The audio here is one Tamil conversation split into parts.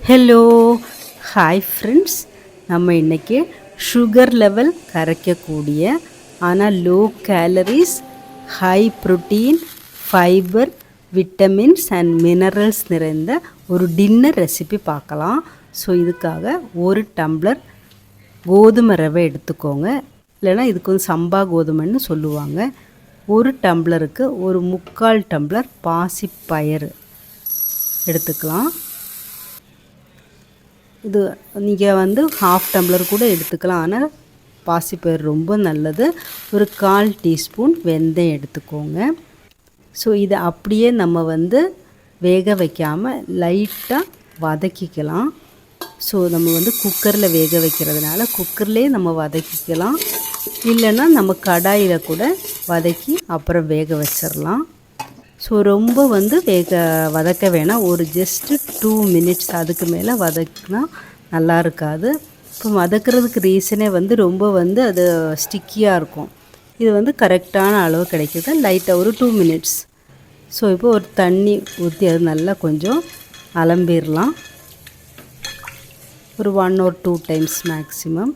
ஹலோ ஹாய் ஃப்ரெண்ட்ஸ் நம்ம இன்றைக்கி சுகர் லெவல் கரைக்கக்கூடிய ஆனால் low calories high protein fibre vitamins and minerals நிறைந்த ஒரு டின்னர் ரெசிபி பார்க்கலாம். ஸோ இதுக்காக ஒரு டம்ளர் கோதுமை ரவை எடுத்துக்கோங்க. இல்லைன்னா இதுக்கு வந்து சம்பா கோதுமைன்னு சொல்லுவாங்க. ஒரு டம்ளருக்கு ஒரு முக்கால் டம்ளர் பாசிப்பயறு எடுத்துக்கலாம். இது நீங்கள் வந்து ஹாஃப் டம்ளர் கூட எடுத்துக்கலாம். ஆனால் பாசிப்பயிர் ரொம்ப நல்லது. ஒரு கால் டீஸ்பூன் வெந்தயம் எடுத்துக்கோங்க. ஸோ இதை அப்படியே நம்ம வந்து வேக வைக்காமல் லைட்டாக வதக்கிக்கலாம். ஸோ நம்ம வந்து குக்கரில் வேக வைக்கிறதுனால குக்கர்லேயே நம்ம வதக்கிக்கலாம். இல்லைன்னா நம்ம கடாயில் கூட வதக்கி அப்புறம் வேக வச்சிடலாம் ஸோ ரொம்ப வந்து வேக வதக்க வேணாம். ஒரு ஜஸ்ட்டு டூ மினிட்ஸ் அதுக்கு மேலே வதக்கினா நல்லா இருக்காது. இப்போ வதக்கிறதுக்கு ரீசனே வந்து ரொம்ப வந்து அது ஸ்டிக்கியாக இருக்கும். இது வந்து கரெக்டான அளவு கிடைக்கிது. லைட்டாக ஒரு டூ மினிட்ஸ் ஸோ இப்போ ஒரு தண்ணி ஊற்றி அது நல்லா கொஞ்சம் அலம்பிடலாம் ஒரு one or two times maximum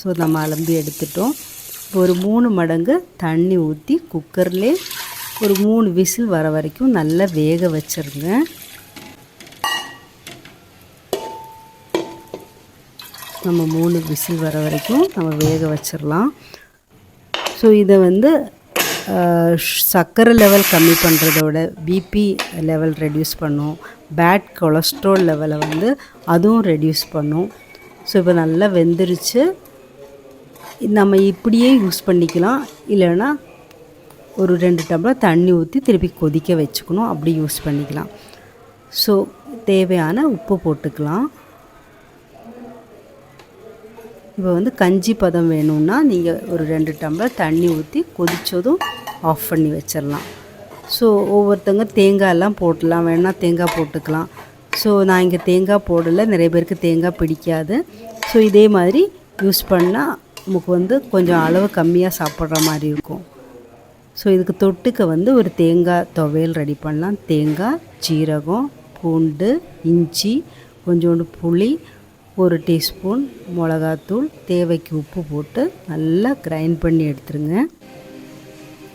so நம்ம அலம்பி எடுத்துட்டோம். ஒரு மூணு மடங்கு தண்ணி ஊற்றி குக்கர்லே ஒரு மூணு விசில் வர வரைக்கும் நல்லா வேக வச்சுருங்க. நம்ம மூணு விசில் வர வரைக்கும் நம்ம வேக வச்சிடலாம் ஸோ இதை வந்து சர்க்கரை லெவல் கம்மி பண்ணுறதோட பிபி லெவல் ரெடியூஸ் பண்ணும். பேட் கொலஸ்ட்ரால் லெவலை வந்து அதுவும் ரெடியூஸ் பண்ணும். ஸோ இப்போ நல்லா வெந்துருச்சு. நம்ம இப்படியே யூஸ் பண்ணிக்கலாம். இல்லைன்னா ஒரு ரெண்டு டம்ளர் தண்ணி ஊற்றி திருப்பி கொதிக்க வச்சுக்கணும். அப்படி யூஸ் பண்ணிக்கலாம். ஸோ தேவையான உப்பு போட்டுக்கலாம். இப்போ வந்து கஞ்சி பதம் வேணும்னா நீங்கள் ஒரு ரெண்டு டம்ளர் தண்ணி ஊற்றி கொதித்ததும் ஆஃப் பண்ணி வச்சிடலாம் ஸோ ஒவ்வொருத்தவங்க தேங்காயெல்லாம் போட்டலாம். வேணால் தேங்காய் போட்டுக்கலாம். ஸோ நான் இங்கே தேங்காய் போடலை. நிறைய பேருக்கு தேங்காய் பிடிக்காது. ஸோ இதே மாதிரி யூஸ் பண்ணால் நமக்கு வந்து கொஞ்சம் அளவு கம்மியாக சாப்பிட்ற மாதிரி இருக்கும். ஸோ இதுக்கு தொட்டுக்க வந்து ஒரு தேங்காய் துவையல் ரெடி பண்ணலாம். தேங்காய் சீரகம் பூண்டு இஞ்சி கொஞ்சோண்டு புளி ஒரு டீஸ்பூன் மிளகாத்தூள் தேவைக்கு உப்பு போட்டு நல்லா கிரைண்ட் பண்ணி எடுத்துருங்க.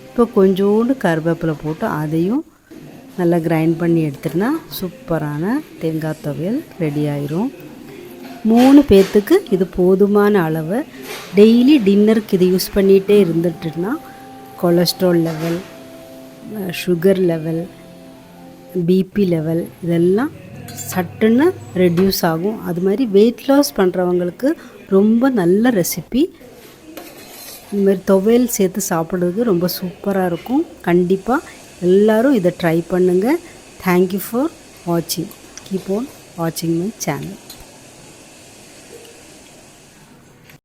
இப்போ கொஞ்சோண்டு கருவேப்பிலை போட்டு அதையும் நல்லா கிரைண்ட் பண்ணி எடுத்துட்டுனா சூப்பரான தேங்காய் துவையல் ரெடி ஆயிரும். மூணு பேர்த்துக்கு இது போதுமான அளவு. டெய்லி டின்னருக்கு இது யூஸ் பண்ணிகிட்டே இருந்துட்டுனா cholesterol level sugar level BP level இதெல்லாம் சட்டுன்னு ரெடியூஸ் ஆகும். அது மாதிரி வெயிட் லாஸ் பண்ணுறவங்களுக்கு ரொம்ப நல்ல ரெசிபி இதுமாதிரி துவையல் சேர்த்து சாப்பிட்றதுக்கு ரொம்ப சூப்பராக இருக்கும். கண்டிப்பாக எல்லோரும் இதை ட்ரை பண்ணுங்கள் தேங்க்யூ ஃபார் வாட்சிங் கீப் ஆன் வாட்சிங் மை சேனல்